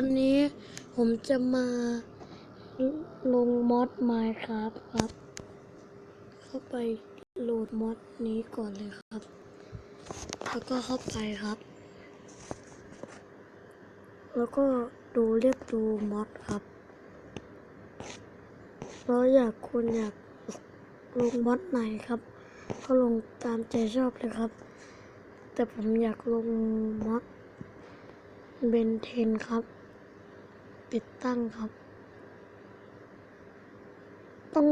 วันนี้ผมจะมาลงมอดไมค์ครับครับ เข้าไปโหลดมอดนี้ก่อนเลยครับ แล้วก็เข้าไปครับ แล้วก็ดูเรียกดูมอดครับแล้วอยากคุณอยากลงมอดไหนครับ ก็ลงตามใจชอบเลยครับ แต่ผมอยากลงมอดเบนเทนครับ ติดตั้งครับ ต้อง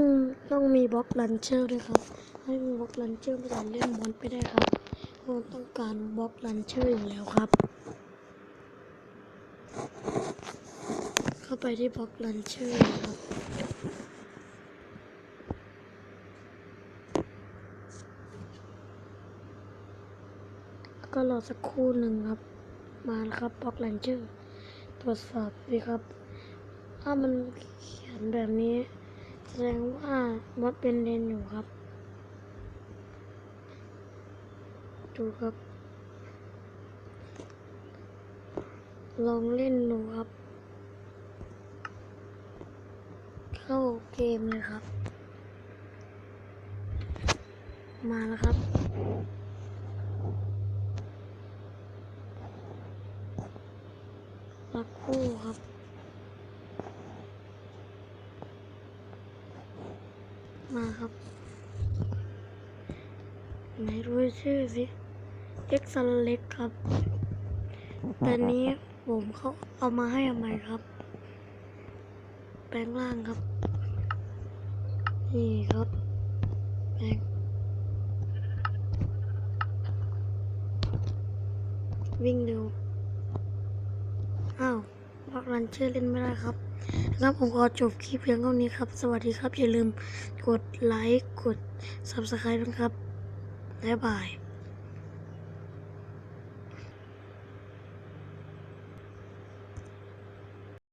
ต้องมีบล็อกลันเชอร์ด้วยครับ ให้มีบล็อกลันเชอร์ไม่ได้เล่นมอนไปได้ครับเราต้องการบล็อกลันเชอร์อยู่แล้วครับ เข้าไปที่บล็อกลันเชอร์ครับก็รอสักครู่หนึ่งครับ มาแล้วครับบล็อกลันเชอร์ รวจสอบดีครับ ถ้ามันเขียนแบบนี้ แสดงว่ามดเป็นเลนอยู่ครับ ดูครับ ลองเล่นดูครับ เข้าเกมเลยครับ มาแล้วครับ รักคู่ครับมาครับไหนรู้ชื่อสิเอ็กซันเล็กครับแต่นี้ผมเขาเอามาให้ทำไมครับ แปลงร่างครับ นี่ครับแปลงวิ่งเร็ว อ้าวพักรันเชื่อเล่นไม่ได้ครับครับผมขอจบคลิปเพียงเท่านี้ครับ สวัสดีครับ อย่าลืมกดไลค์ กด Subscribe นะครับบ๊ายบาย